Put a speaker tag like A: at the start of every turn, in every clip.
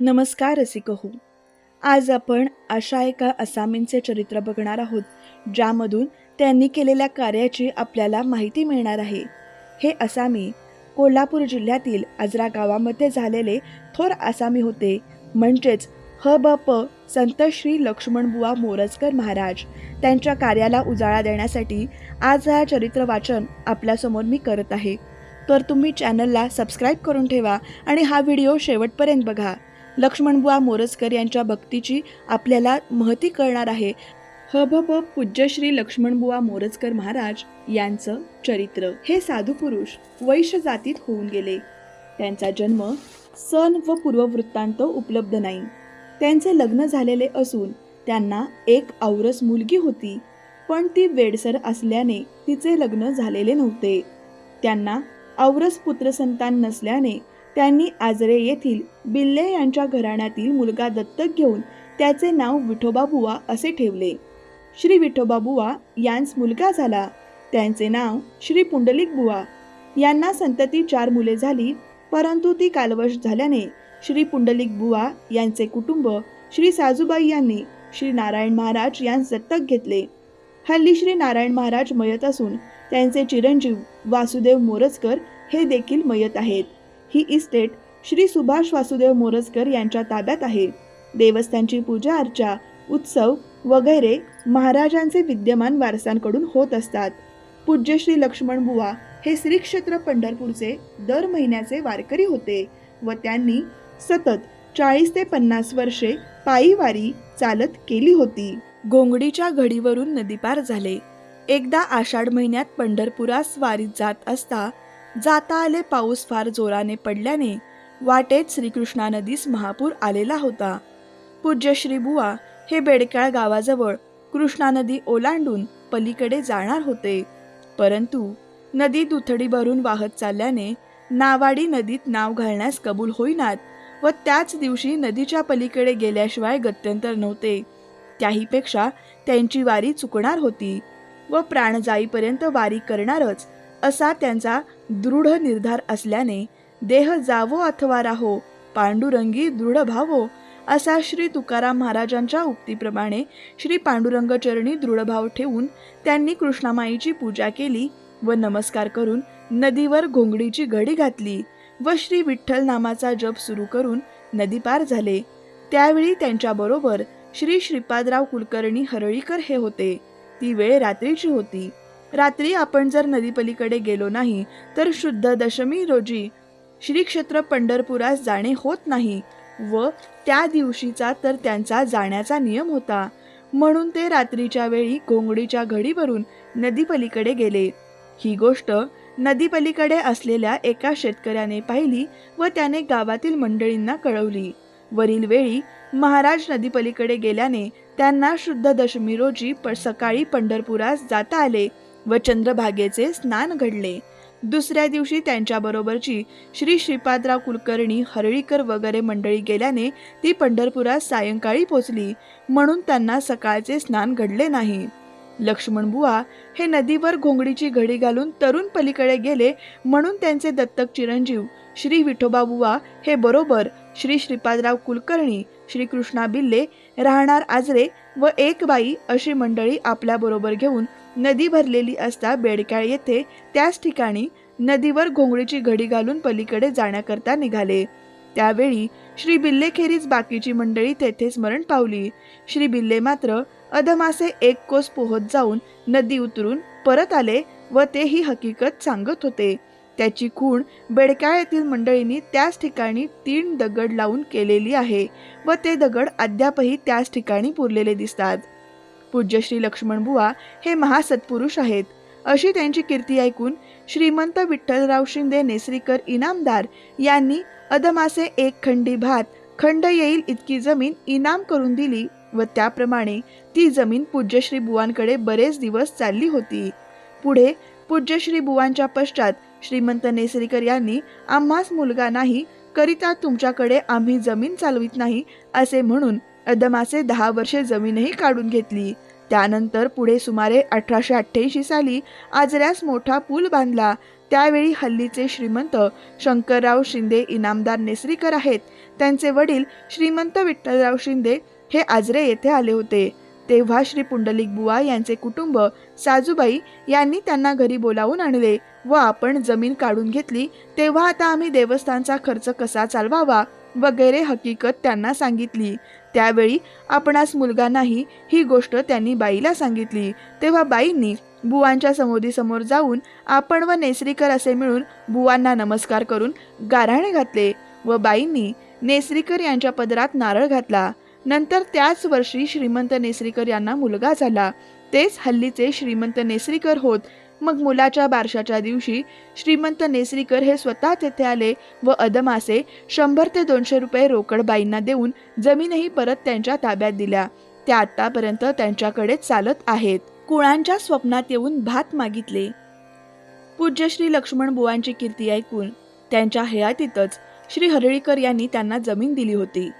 A: नमस्कार रसिक हो आज आपण अशा एका असामींचे चरित्र बघणार आहोत ज्यामधून त्यांनी केलेल्या कार्याची आपल्याला माहिती मिळणार आहे. हे असामी कोल्हापूर जिल्ह्यातील आजरा गावामध्ये झालेले थोर आसामी होते म्हणजेच ह ब प संत श्री लक्ष्मणबुवा मोरजकर महाराज. त्यांच्या कार्याला उजाळा देण्यासाठी आज हा चरित्र वाचन आपल्यासमोर मी करत आहे. तर तुम्ही चॅनलला सबस्क्राईब करून ठेवा आणि हा व्हिडिओ शेवटपर्यंत बघा. लक्ष्मणबुवा मोरजकर यांच्या भक्तीची आपल्याला महती कळणार आहे. ह भ पूज्यश्री लक्ष्मणबुवा मोरजकर महाराज यांचं चरित्र. हे साधू पुरुष वैश्य जातीत होऊन गेले. त्यांचा जन्म सण व पूर्ववृत्तांत उपलब्ध नाही. त्यांचे लग्न झालेले असून त्यांना एक औरस मुलगी होती. पण ती वेडसर असल्याने तिचे लग्न झालेले नव्हते. त्यांना औरस पुत्रसंतान नसल्याने त्यांनी आजरे येथील बिल्ले यांच्या घराण्यातील मुलगा दत्तक घेऊन त्याचे नाव विठोबाबुवा असे ठेवले. श्री विठोबाबुवा यांस मुलगा झाला. त्यांचे नाव श्री पुंडलिक बुवा. यांना संतती चार मुले झाली परंतु ती कालवश झाल्याने श्री पुंडलिक बुवा यांचे कुटुंब श्री साजूबाई यांनी श्री नारायण महाराज यांस दत्तक घेतले. हल्ली श्री नारायण महाराज मयत असून त्यांचे चिरंजीव वासुदेव मोरजकर हे देखील मयत आहेत. ही इस्टेट श्री सुभाष वासुदेव मोरजकर यांच्या ताब्यात आहे. देवस्थानची पूजा अर्चा उत्सव वगैरे महाराजांचे विद्यमान वारसांकडून होत असतात. पूज्य श्री लक्ष्मण बुवा हे श्री क्षेत्र पंढरपूरचे दर महिन्याचे वारकरी होते व त्यांनी सतत चाळीस ते पन्नास वर्षे पायी वारी चालत केली होती. गोंगडीच्या घडीवरून नदीपार झाले. एकदा आषाढ महिन्यात पंढरपुरास वारीत जात असता जाता आले पाऊस फार जोराने पडल्याने वाटेत श्रीकृष्णा नदीस महापूर आलेला होता. पूज्य श्री बुवा हे बेडकाळ गावाजवळ कृष्णा नदी ओलांडून पलीकडे जाणार होते. परंतु नदी दुथडी भरून वाहत चालल्याने नावाडी नदीत नाव घालण्यास कबूल होईनात व त्याच दिवशी नदीच्या पलीकडे गेल्याशिवाय गत्यंतर नव्हते. त्याहीपेक्षा त्यांची वारी चुकणार होती व प्राण जाईपर्यंत वारी करणारच असा त्यांचा दृढ निर्धार असल्याने देह जावो अथवा राहो पांडुरंगी दृढ भावो असा श्री तुकाराम महाराजांच्या उक्तीप्रमाणे श्री पांडुरंगचरणी दृढभाव ठेवून त्यांनी कृष्णामाईची पूजा केली व नमस्कार करून नदीवर घोंगडीची घडी घातली व श्री विठ्ठल नामाचा जप सुरू करून नदी पार झाले. त्यावेळी त्यांच्याबरोबर श्री श्रीपादराव कुलकर्णी हरळीकर हे होते. ती वेळ रात्रीची होती. रात्री आपण जर नदीपलीकडे गेलो नाही तर शुद्ध दशमी रोजी श्रीक्षेत्र पंढरपुरास जाणे होत नाही व त्या दिवशीचा तर त्यांचा जाण्याचा नियम होता. म्हणून ते रात्रीच्या वेळी घोंगडीच्या घडीवरून नदीपलीकडे गेले. ही गोष्ट नदीपलीकडे असलेल्या एका शेतकऱ्याने पाहिली व त्याने गावातील मंडळींना कळवली. वरील वेळी महाराज नदीपलीकडे गेल्याने त्यांना शुद्ध दशमी रोजी प सकाळी पंढरपुरास जाता आले. व चंद्रभागेचे स्नान घडले. दुसऱ्या दिवशी त्यांच्याबरोबरची श्री श्रीपादराव कुलकर्णी हरळीकर वगैरे मंडळी गेल्याने ती पंढरपुरात सायंकाळी पोचली म्हणून त्यांना सकाळचे स्नान घडले नाही. लक्ष्मण बुवा हे नदीवर घोंगडीची घडी घालून तरुण पलीकडे गेले म्हणून त्यांचे दत्तक चिरंजीव श्री विठोबा बुवा हे बरोबर श्री श्रीपादराव कुलकर्णी श्री कृष्णा बिल्ले राहणार आजरे व एक बाई अशी मंडळी आपल्याबरोबर घेऊन नदी भरलेली असता बेडकाळ येथे त्याच ठिकाणी नदीवर घोंगडीची घडी घालून पलीकडे जाण्याकरता निघाले. त्यावेळी श्री बिल्लेखेरीज बाकीची मंडळी तेथे स्मरण पावली. श्री बिल्ले मात्र अधमासे एक कोस पोहत जाऊन नदी उतरून परत आले व ते ही हकीकत सांगत होते. त्याची खूण बेडकाळ येथील मंडळींनी त्याच ठिकाणी तीन दगड लावून केलेली आहे व ते दगड अद्यापही त्याच ठिकाणी पुरलेले दिसतात. पूज्य श्री लक्ष्मण बुवा हे महासत्पुरुष आहेत. अशी त्यांची कीर्ती ऐकून श्रीमंत विठ्ठलराव शिंदे नेसरीकर इनामदार यांनी अदमासे एक खंडी भात खंड येईल इतकी जमीन इनाम करून दिली व त्याप्रमाणे ती जमीन पूज्यश्री बुवांकडे बरेच दिवस चालली होती. पुढे पूज्यश्री बुवांच्या पश्चात श्रीमंत नेसरीकर यांनी आम्हास मुलगा नाही करिता तुमच्याकडे आम्ही जमीन चालवित नाही असे म्हणून अदमाचे दहा वर्षे जमीनही काढून घेतली. त्यानंतर पुढे सुमारे अठराशे अठ्ठ्याऐंशी साली आजऱ्यास मोठा पूल बांधला. त्यावेळी हल्लीचे श्रीमंत शंकरराव शिंदे इनामदार नेसरीकर आहेत. त्यांचे वडील श्रीमंत विठ्ठलराव शिंदे हे आजरे येथे आले होते. तेव्हा श्री पुंडलिक बुवा यांचे कुटुंब साजूबाई यांनी त्यांना घरी बोलावून आणले व आपण जमीन काढून घेतली तेव्हा आता आम्ही देवस्थानचा खर्च कसा चालवावा? वगैरे हकीकत त्यांना सांगितली. त्यावेळी आपणास मुलगा नाही ही गोष्ट त्यांनी बाईला सांगितली. तेव्हा बाईंनी बुवांच्या समोर जाऊन आपण व नेसरीकर असे मिळून बुवांना नमस्कार करून गाराणे घातले व बाईंनी नेसरीकर यांच्या पदरात नारळ घातला. नंतर त्याच वर्षी श्रीमंत नेसरीकर यांना मुलगा झाला. तेच हल्लीचे श्रीमंत नेसरीकर होत. मग मुलाच्या बारशाच्या दिवशी श्रीमंत नेसरीकर हे स्वतः तेथे आले व अदमासे शंभर ते दोनशे रुपये रोकड बाईंना देऊन जमीनही परत त्यांच्या ताब्यात दिल्या. त्या आतापर्यंत त्यांच्याकडे चालत आहेत. कुळांच्या स्वप्नात येऊन भात मागितले. पूज्यश्री लक्ष्मण बुवांची कीर्ती ऐकून त्यांच्या हयातीतच श्री हरळीकर यांनी त्यांना जमीन दिली होती.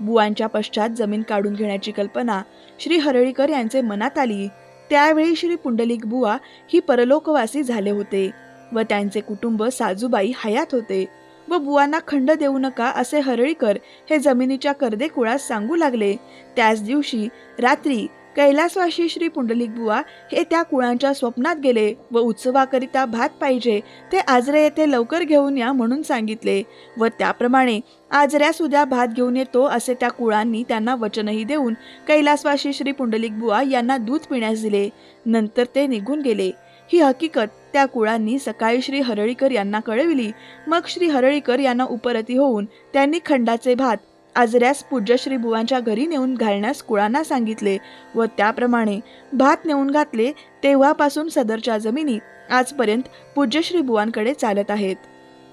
A: बुवांच्या पश्चात जमीन काढून घेण्याची कल्पना श्री हरळीकर यांचे मनात आली. त्यावेळी श्री पुंडलिक बुवा ही परलोकवासी झाले होते व त्यांचे कुटुंब साजूबाई हयात होते. व बुवांना खंड देऊ नका असे हरळीकर हे जमिनीच्या कर्दे कुळास सांगू लागले. त्याच दिवशी रात्री कैलासवाशी श्री पुंडलिक बुवा हे त्या कुळांच्या स्वप्नात गेले व उत्सवाकरिता भात पाहिजे ते आजरे येथे लवकर घेऊन या म्हणून सांगितले व त्याप्रमाणे आजऱ्यास उद्या भात घेऊन येतो असे त्या कुळांनी त्यांना वचनही देऊन कैलासवाशी श्री पुंडलिक बुवा यांना दूध पिण्यास दिले. नंतर ते निघून गेले. ही हकीकत त्या कुळांनी सकाळी श्री हरळीकर यांना कळविली. मग श्री हरळीकर यांना उपरती होऊन त्यांनी खंडाचे भात आजऱ्यास पूज्यश्री बुवांच्या घरी नेऊन घालण्यास कुळांना सांगितले व त्याप्रमाणे भात नेऊन घातले तेव्हापासून सदरच्या जमिनी आजपर्यंत पूज्यश्री बुवांकडे चालत आहेत.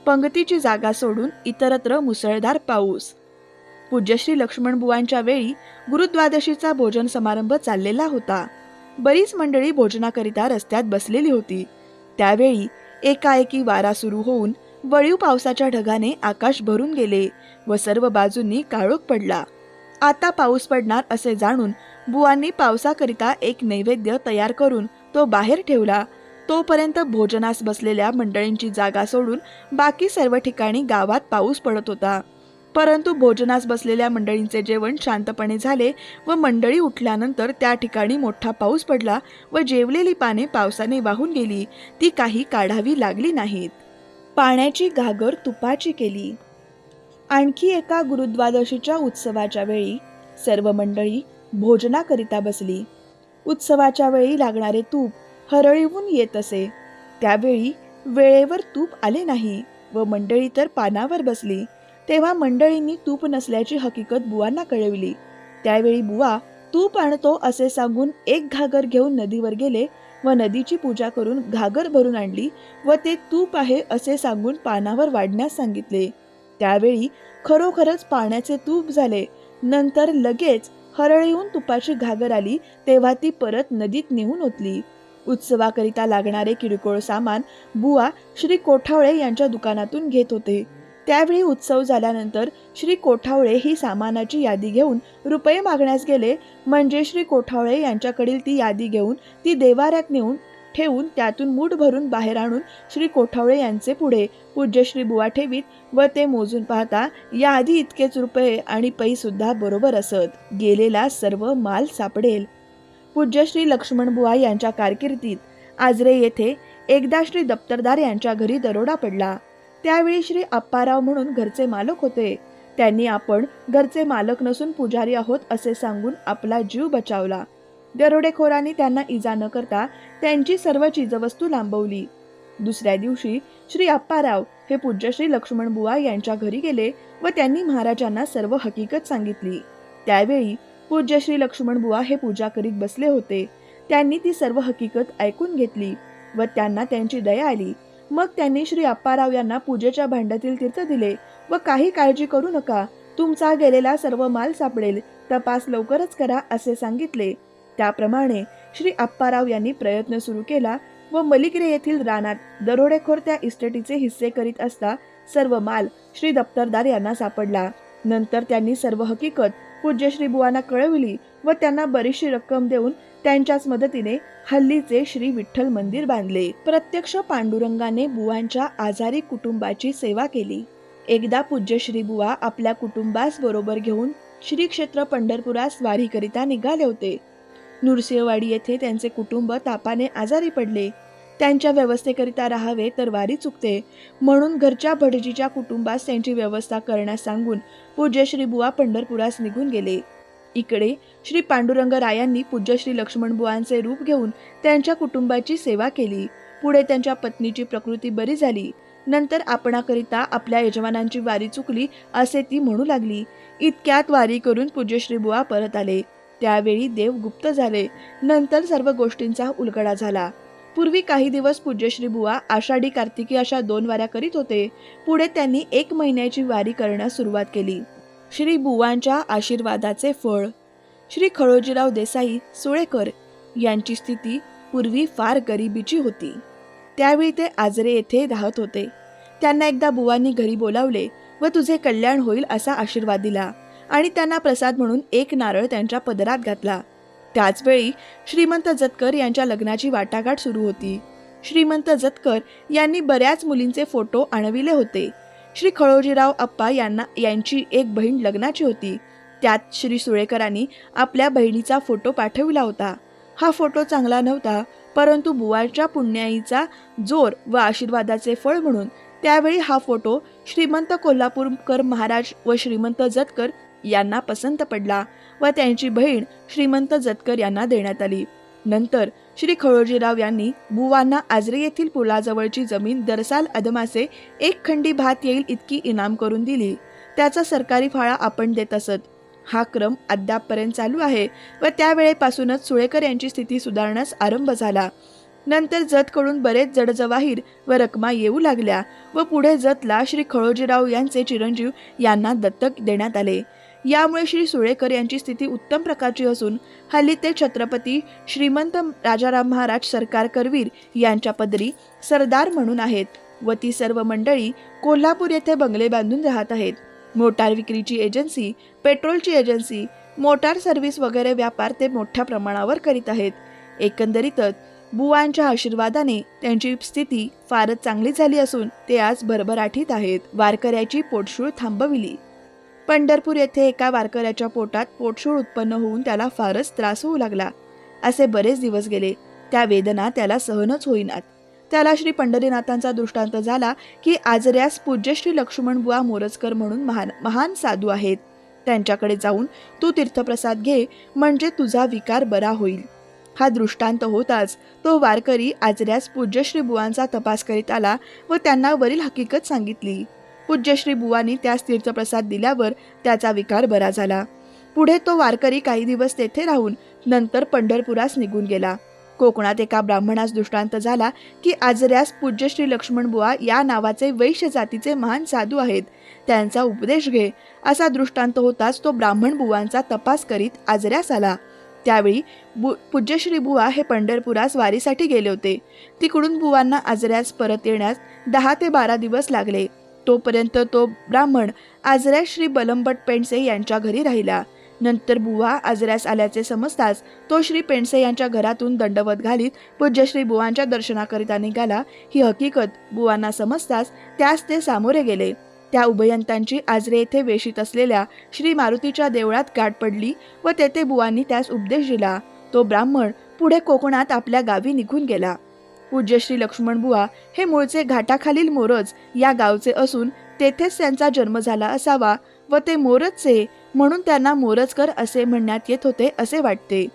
A: पंगतीची जागा सोडून इतरत्र मुसळधार पाऊस. पूज्यश्री लक्ष्मण बुवांच्या वेळी गुरुद्वादशीचा भोजन समारंभ चाललेला होता. बरीच मंडळी भोजनाकरिता रस्त्यात बसलेली होती. त्यावेळी एकाएकी वारा सुरू होऊन वळीव पावसाच्या ढगाने आकाश भरून गेले व सर्व बाजूंनी काळोख पडला. आता पाऊस पडणार असे जाणून बुवांनी पावसाकरिता एक नैवेद्य तयार करून तो बाहेर ठेवला. तोपर्यंत भोजनास बसलेल्या मंडळींची जागा सोडून बाकी सर्व ठिकाणी गावात पाऊस पडत होता. परंतु भोजनास बसलेल्या मंडळींचे जेवण शांतपणे झाले व मंडळी उठल्यानंतर त्या ठिकाणी मोठा पाऊस पडला व जेवलेली पाने पावसाने वाहून गेली. ती काही काढावी लागली नाहीत. पाण्याची घागर तुपाची केली. आणखी एका गुरुद्वादशीच्या उत्सवाच्या वेळी सर्व मंडळी भोजनाकरिता बसली. उत्सवाच्या वेळी लागणारे तूप हरळीवून येत असे. त्यावेळी वेळेवर तूप आले नाही व मंडळी तर पानावर बसली. तेव्हा मंडळींनी तूप नसल्याची हकीकत बुवांना कळविली. त्यावेळी बुवा तूप आणतो असे सांगून एक घागर घेऊन नदीवर गेले व नदीची पूजा करून घागर भरून आणली व ते तूप आहे असे सांगून पानावर वाढण्यास सांगितले. त्यावेळी खरोखरच पाण्याचे तूप झाले. नंतर लगेच हरळीहून तुपाची घागर आली तेव्हा ती परत नदीत नेऊन ओतली. उत्सवाकरिता लागणारे किरकोळ सामान बुवा श्री कोठावळे यांच्या दुकानातून घेत होते. त्यावेळी उत्सव झाल्यानंतर श्री कोठावळे ही सामानाची यादी घेऊन रुपये मागण्यास गेले. म्हणजे श्री कोठावळे यांच्याकडील ती यादी घेऊन ती देवाऱ्यात नेऊन ठेवून त्यातून मूठ भरून बाहेर आणून श्री कोठावळे यांचे पुढे पूज्यश्री बुवा ठेवीत व ते मोजून पाहता याआधी इतकेच रुपये आणि पैसुद्धा बरोबर असत. गेलेला सर्व माल सापडेल. पूज्यश्री लक्ष्मणबुवा लक्ष्मण बुवा यांच्या कारकिर्दीत आजरे येथे एकदा श्री दप्तरदार यांच्या घरी दरोडा पडला. त्यावेळी श्री अप्पाराव म्हणून घरचे मालक होते. त्यांनी आपण घरचे मालक नसून पुजारी आहोत असे सांगून आपला जीव बचावला. दरोडेखोरांनी त्यांना इजा न करता त्यांची सर्व चीजवस्तू लांबवली. दुसऱ्या दिवशी श्री अप्पाराव हे पूज्यश्री लक्ष्मण बुवा यांच्या घरी गेले व त्यांनी महाराजांना सर्व हकीकत सांगितली. त्यावेळी पूज्यश्री लक्ष्मण बुवा हे पूजा करीत बसले होते. त्यांनी ती सर्व हकीकत ऐकून घेतली व त्यांना त्यांची दया आली. मग त्यांनी श्री अप्पाराव यांना पूजेच्या भांड्यातील तीर्थ दिले व काही काळजी करू नका तुमचा गेलेला सर्व माल सापडेल तपास लवकरच करा असे सांगितले. त्याप्रमाणे श्री अप्पाराव यांनी प्रयत्न सुरू केला व मलिकरे येथील रानात दरोडेखोर त्या इस्टेटीचे हिस्से करीत असता सर्व माल श्री दप्तरदार यांना सापडला. नंतर त्यांनी सर्व हकीकत पूज्य श्री बुवांना कळविली व त्यांना बरीचशी रक्कम देऊन त्यांच्याच मदतीने हल्लीचे श्री विठ्ठल मंदिर बांधले. प्रत्यक्ष पांडुरंगाने बुवांच्या आजारी कुटुंबाची सेवा केली. एकदा पूज्य श्री बुवा आपल्या कुटुंबास बरोबर घेऊन श्री क्षेत्र पंढरपुरास वारीकरिता निघाले होते. नृसिंहवाडी येथे त्यांचे कुटुंब तापाने आजारी पडले. त्यांच्या व्यवस्थेकरिता राहावे तर वारी चुकते. म्हणून घरच्या भटजीच्या कुटुंबास त्यांची व्यवस्था करण्यास सांगून पूज्यश्री बुवा पंढरपुरास निघून गेले. इकडे श्री पांडुरंग रायांनी पूज्य श्री रूप घेऊन त्यांच्या कुटुंबाची सेवा केली. पुढे त्यांच्या पत्नीची प्रकृती बरी झाली. नंतर आपणाकरिता आपल्या यजमानांची वारी चुकली असे ती म्हणू लागली. इतक्यात वारी करून पूज्यश्री बुवा परत आले. त्यावेळी देव गुप्त झाले. नंतर सर्व गोष्टींचा उलगडा झाला. पूर्वी काही दिवस पूज्यश्री बुवा आषाढी कार्तिकी अशा दोन वाऱ्या करीत होते. पुढे त्यांनी एक महिन्याची वारी करण्यास सुरुवात केली. श्री बुवांच्या आशीर्वादाचे फळ. श्री खळोजीराव देसाई सुळेकर यांची स्थिती पूर्वी फार गरिबीची होती. त्यावेळी ते आजरे येथे राहत होते. त्यांना एकदा बुवांनी घरी बोलावले व तुझे कल्याण होईल असा आशीर्वाद दिला आणि त्यांना प्रसाद म्हणून एक नारळ त्यांच्या पदरात घातला. त्याचवेळी श्रीमंत जतकर यांच्या लग्नाची वाटाघाट सुरू होती. श्रीमंत जतकर यांनी बऱ्याच मुलींचे फोटो आणविले होते. श्री खळोजीराव अप्पा यांना यांची एक बहीण लग्नाची होती. त्यात श्री सुळेकरांनी आपल्या बहिणीचा फोटो पाठविला होता. हा फोटो चांगला नव्हता परंतु बुवाच्या पुण्याईचा जोर व आशीर्वादाचे फळ म्हणून त्यावेळी हा फोटो श्रीमंत कोल्हापूरकर महाराज व श्रीमंत जतकर यांना पसंत पडला व त्यांची बहीण श्रीमंत जतकर यांना देण्यात आली. नंतर श्री खळोजीराव यांनी बुवांना आजरे येथील पुलाजवळची जमीन दरसाल अदमासे एक खंडी भात येईल इतकी इनाम करून दिली. त्याचा सरकारी फाळा आपण देत असत. हा क्रम अद्यापपर्यंत चालू आहे व त्यावेळेपासूनच सुळेकर यांची स्थिती सुधारण्यास आरंभ झाला. नंतर जतकडून बरेच जडजवाहीर व रकमा येऊ लागल्या व पुढे जतला श्री खळोजीराव यांचे चिरंजीव यांना दत्तक देण्यात आले. यामुळे श्री सुळेकर यांची स्थिती उत्तम प्रकारची असून हल्ली ते छत्रपती श्रीमंत राजाराम महाराज सरकार करवीर यांच्या पदरी सरदार म्हणून आहेत व ती सर्व मंडळी कोल्हापूर येथे बंगले बांधून राहत आहेत. मोटार विक्रीची एजन्सी पेट्रोलची एजन्सी मोटार सर्व्हिस वगैरे व्यापार ते मोठ्या प्रमाणावर करीत आहेत. एकंदरीतच बुवांच्या आशीर्वादाने त्यांची स्थिती फारच चांगली झाली असून ते आज भरभराटीत आहेत. वारकऱ्याची पोटशूळ थांबविली. पंढरपूर येथे एका वारकऱ्याच्या पोटात पोटशूळ उत्पन्न होऊन त्याला फारच त्रास होऊ लागला. असे बरेच दिवस गेले. त्या वेदना त्याला सहनच होईनात. त्याला श्री पंढरीनाथांचा दृष्टांत झाला की आजऱ्यास पूज्य श्री लक्ष्मण मोरजकर म्हणून महान महान साधू आहेत. त्यांच्याकडे जाऊन तू तीर्थप्रसाद घे म्हणजे तुझा विकार बरा होईल. हा दृष्टांत होताच तो वारकरी आजऱ्यास पूज्यश्री बुवांचा तपास करीत आला व त्यांना वरील हकीकत सांगितली. पूज्यश्री बुवांनी त्यास तीर्थप्रसाद दिल्यावर त्याचा विकार बरा झाला. पुढे तो वारकरी काही दिवस तेथे राहून नंतर पंढरपुरास निघून गेला. कोकणात एका ब्राह्मणास दृष्टांत झाला की आजऱ्यास पूज्यश्री लक्ष्मणबुवा लक्ष्मण बुवा या नावाचे वैश्य जातीचे महान साधू आहेत. त्यांचा उपदेश घे असा दृष्टांत होताच तो ब्राह्मण बुवांचा तपास करीत आजऱ्यास आला. त्यावेळी बु पूज्यश्री बुवा हे पंढरपुरास वारीसाठी गेले होते. तिकडून बुवांना आजऱ्यास परत येण्यास दहा ते बारा दिवस लागले. तोपर्यंत तो ब्राह्मण आजऱ्या श्री बलंबट पेंडसे यांच्या घरी राहिला. नंतर बुवा आजऱ्यास आल्याचे समजताच तो श्री पेंडसे यांच्या घरातून दंडवत घालीत पूज्यश्री बुवांच्या दर्शनाकरिता निघाला. ही हकीकत बुवांना समजताच त्यास ते सामोरे गेले. त्या उभयंतांची आजरे येथे वेशीत असलेल्या श्री मारुतीच्या देवळात गाठ पडली व तेथे बुवांनी त्यास उपदेश दिला. तो ब्राह्मण पुढे कोकणात आपल्या गावी निघून गेला. पूज्य श्री लक्ष्मण बुवा हे मूळचे घाटाखालील मोरज या गावचे असून तेथेच त्यांचा जन्म झाला असावा व ते मोरजचे म्हणून त्यांना मोरजकर असे म्हणण्यात येत होते असे वाटते.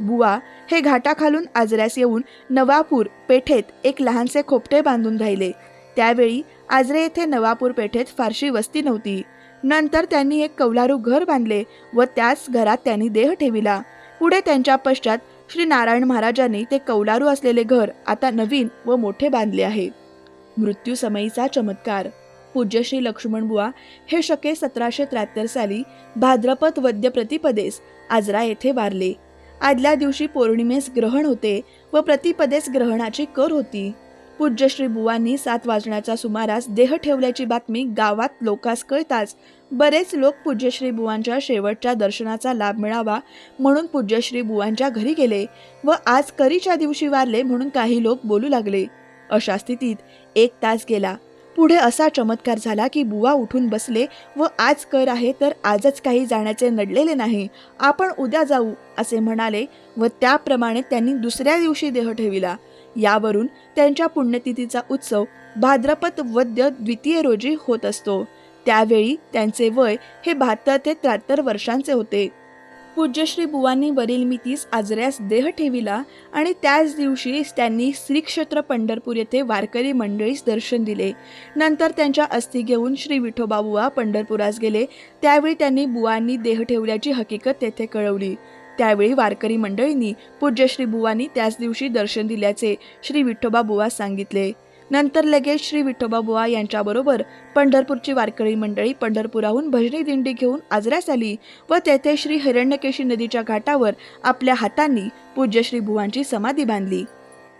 A: बुवा हे घाटाखालून आजऱ्यास येऊन नवापूर पेठेत एक लहानसे खोपटे बांधून राहिले. त्यावेळी आजरे येथे नवापूर पेठेत फारशी वस्ती नव्हती. नंतर त्यांनी एक कौलारू घर बांधले व त्याच घरात त्यांनी देह ठेविला. पुढे त्यांच्या पश्चात श्री नारायण महाराजांनी ते कौलारू असलेले घर आता नवीन व मोठे बांधले आहे. मृत्यू समयीचा चमत्कार. पूज्य श्री लक्ष्मणबुवा हे शके सतराशे त्र्याहत्तर साली भाद्रपद वद्य प्रतिपदेस आजरा येथे वारले. आदल्या दिवशी पौर्णिमेस ग्रहण होते व प्रतिपदेस ग्रहणाची कर होती. पूज्यश्री बुवांनी सात वाजण्याच्या सुमारास देह ठेवल्याची बातमी गावात लोकास कळताच बरेच लोक पूज्यश्री बुवांच्या शेवटच्या दर्शनाचा लाभ मिळावा म्हणून पूज्यश्री बुवांच्या घरी गेले व आज करीच्या दिवशी वारले म्हणून काही लोक बोलू लागले. अशा स्थितीत एक तास गेला. पुढे असा चमत्कार झाला की बुवा उठून बसले व आज कर आहे तर आजच काही जाण्याचे नडलेले नाही. आपण उद्या जाऊ असे म्हणाले व त्याप्रमाणे त्यांनी दुसऱ्या दिवशी देह ठेविला. यावरून त्यांच्या पुण्यतिथीचा उत्सव भाद्रपद वद्य द्वितीय रोजी होत असतो. त्यावेळी त्यांचे वय हे बहात्तर ते त्र्याहत्तर वर्षांचे होते. पूज्यश्री बुवांनी वरील मितीस आजऱ्यास देह ठेविला आणि त्याच दिवशी त्यांनी श्रीक्षेत्र पंढरपूर येथे वारकरी मंडळीस दर्शन दिले. नंतर त्यांच्या अस्थी घेऊन श्री विठोबा बुवा पंढरपुरास गेले. त्यावेळी त्यांनी बुवांनी देह ठेवल्याची हकीकत तेथे कळवली. त्यावेळी वारकरी मंडळींनी पूज्यश्री बुवांनी त्याच दिवशी दर्शन दिल्याचे श्री विठोबा बुवा सांगितले. नंतर लगेच श्री विठोबा बुवा यांच्याबरोबर पंढरपूरची वारकरी मंडळी पंढरपुराहून भजनी दिंडी घेऊन आजऱ्यास आली व तेथे श्री हिरण्यकेशी नदीच्या घाटावर आपल्या हातांनी पूज्यश्री बुवांची समाधी बांधली.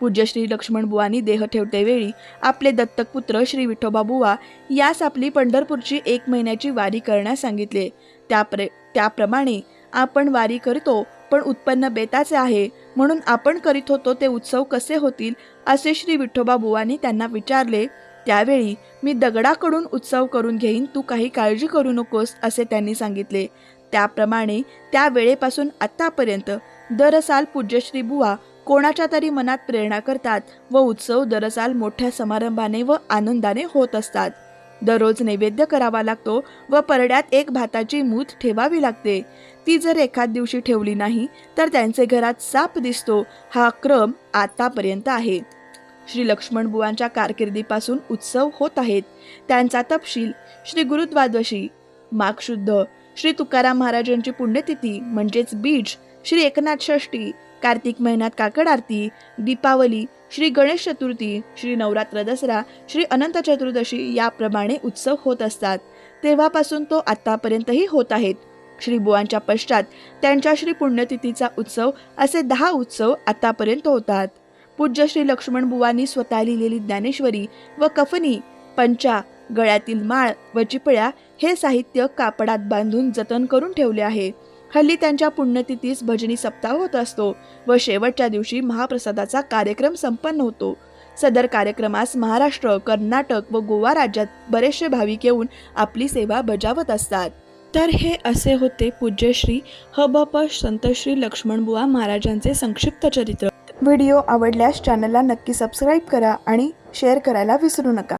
A: पूज्यश्री लक्ष्मण बुवांनी देह ठेवतेवेळी आपले दत्तक पुत्र श्री विठोबा बुवा यास आपली पंढरपूरची एक महिन्याची वारी करण्यास सांगितले. त्याप्रे त्याप्रमाणे आपण वारी करतो पण उत्पन्न बेताचे आहे म्हणून आपण करीत होतो ते उत्सव कसे होतील असे श्री विठोबा बुवांनी त्यांना विचारले. त्यावेळी मी दगडाकडून उत्सव करून घेईन तू काही काळजी करू नकोस असे त्यांनी सांगितले. त्याप्रमाणे त्या वेळेपासून आत्तापर्यंत दरसाल पूज्यश्री बुवा कोणाच्या तरी मनात प्रेरणा करतात व उत्सव दरसाल मोठ्या समारंभाने व आनंदाने होत असतात. दररोज नैवेद्य करावा लागतो व परड्यात एक भाताची मूत ठेवावी लागते. ती जर एखाद दिवशी ठेवली नाही तर त्यांचे घरात साप दिसतो हा क्रम आतापर्यंत आहे. श्री लक्ष्मण बुवांच्या कारकिर्दीपासून उत्सव होत आहेत. त्यांचा तपशील श्री गुरुद्वादशी माघशुद्ध श्री तुकाराम महाराजांची पुण्यतिथी म्हणजेच बीज श्री एकनाथ षष्ठी कार्तिक महिन्यात काकड आरती दीपावली श्री गणेश चतुर्थी श्री नवरात्र दसरा श्री अनंत चतुर्दशी याप्रमाणे उत्सव होत असतात. तेव्हापासून तो आत्तापर्यंतही होत आहेत. श्री बुवांच्या पश्चात त्यांच्या श्री पुण्यतिथीचा उत्सव असे दहा उत्सव आतापर्यंत होतात. पूज्य श्री लक्ष्मण बुवांनी स्वतः लिहिलेली ज्ञानेश्वरी व कफनी पंचा गळ्यातील माळ व चिपळ्या हे साहित्य कापडात बांधून जतन करून ठेवले आहे. हल्ली त्यांच्या पुण्यतिथीस भजनी सप्ताह होत असतो व शेवटच्या दिवशी महाप्रसादाचा कार्यक्रम संपन्न होतो. सदर कार्यक्रमास महाराष्ट्र कर्नाटक व गोवा राज्यात बरेचसे भाविक येऊन आपली सेवा बजावत असतात. तर हे असे होते पूज्यश्री ह ब प संतश्री लक्ष्मणबुवा महाराजांचे संक्षिप्त चरित्र. व्हिडिओ आवडल्यास चॅनलला नक्की सबस्क्राईब करा आणि शेअर करायला विसरू नका.